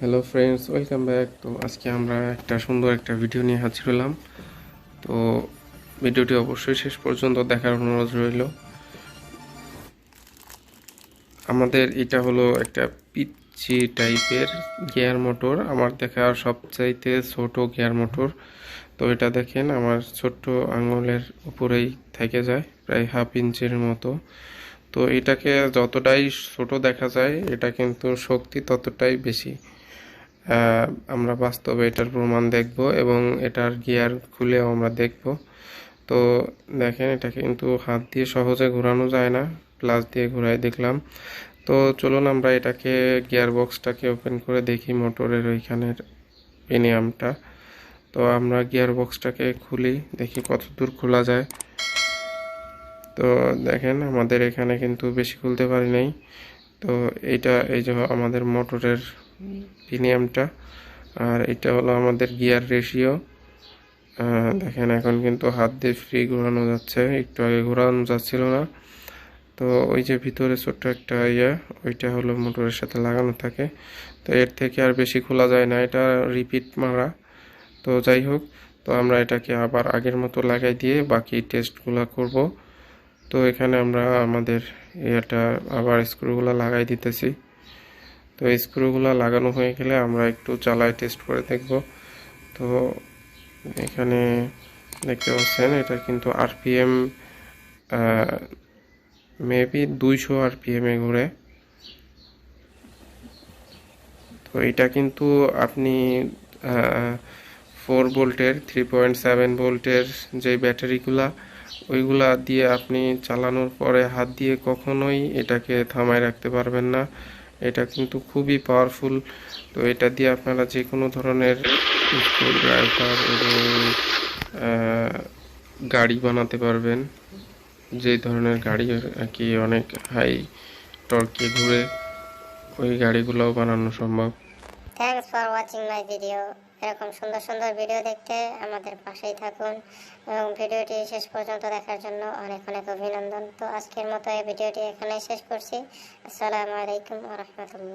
Hello friends welcome back তো আজকে আমরা একটা সুন্দর একটা ভিডিও নিয়ে হাজির হলাম। তো ভিডিওটি অবশ্যই শেষ পর্যন্ত দেখার অনুরোধ রইল। আমাদের এটা হলো একটা পিচ্ছি টাইপের গিয়ার মোটর আমার দেখা সবচাইতে ছোট গিয়ার মোটর তো এটা দেখেন, আমার ছোট্ট আঙুলের উপরেই থেকে যায়, প্রায় হাফ ইঞ্চির মতো। তো এটাকে যতটাই ছোট দেখা যায়, এটা কিন্তু শক্তি ততটাই বেশি। আমরা বাস্তবে এটার প্রমাণ দেখব এবং এটার গিয়ার খুলেও আমরা দেখব। তো দেখেন, এটা কিন্তু হাত দিয়ে সহজে ঘোরানো যায় না প্লাস দিয়ে ঘোরাই দেখলাম। তো চলুন আমরা এটাকে গিয়ার বক্সটাকে ওপেন করে দেখি মোটরের ওইখানের পেনিয়ামটা। তো আমরা গিয়ার বক্সটাকে খুলি, দেখি কত দূর খোলা যায়। তো দেখেন, আমাদের এখানে কিন্তু বেশি খুলতে পারি নাই। তো এইটা, এই যে আমাদের মোটরের প্রিমিয়ামটা আর এটা হলো আমাদের গিয়ার রেশিও। দেখেন, এখন কিন্তু হাত দিয়ে ফ্রি ঘোরানো যাচ্ছে। একটু আগে ঘোরানো যাচ্ছিল না। তো ওই যে ভিতরে ছোট্ট একটা ইয়ে ওইটা হলো মোটরের সাথে লাগানো থাকে। তো এর থেকে আর বেশি খোলা যায় না। এটা রিপিট মারা। তো যাই হোক, তো আমরা এটাকে আবার আগের মতো লাগাই দিয়ে বাকি টেস্টগুলো করব। তো এখানে আমরা আমাদের এটা আবার স্ক্রুগুলো লাগাই দিতেছি। তো স্ক্রুগুলো লাগানো হয়ে গেলে আমরা একটু চালায় টেস্ট করে দেখব। তো এখানে দেখতে পাচ্ছেন, এটা কিন্তু আরপিএম মেবি দুইশো আরপিএম ঘুরে। তো এটা কিন্তু আপনি ফোর ভোল্টের থ্রি পয়েন্ট সেভেন ভোল্টের যে ব্যাটারিগুলা, ওইগুলা দিয়ে আপনি চালানোর পরে হাত দিয়ে কখনোই এটাকে থামায় রাখতে পারবেন না। এটা কিন্তু খুবই পাওয়ারফুল তো এটা দিয়ে আপনারা যে কোনো ধরনের ড্রাইভার এবং গাড়ি বানাতে পারবেন। যে ধরনের গাড়ি আর কি অনেক হাই টর্কে ঘুরে ওই গাড়িগুলোও বানানো সম্ভব। Thanks for watching my video এরকম সুন্দর সুন্দর ভিডিও দেখতে আমাদের পাশেই থাকুন এবং ভিডিওটি শেষ পর্যন্ত দেখার জন্য অনেক অনেক অভিনন্দন। তো আজকের মতো এই ভিডিওটি এখানেই শেষ করছি। আসসালামু আলাইকুম রহমতুল্লাহ।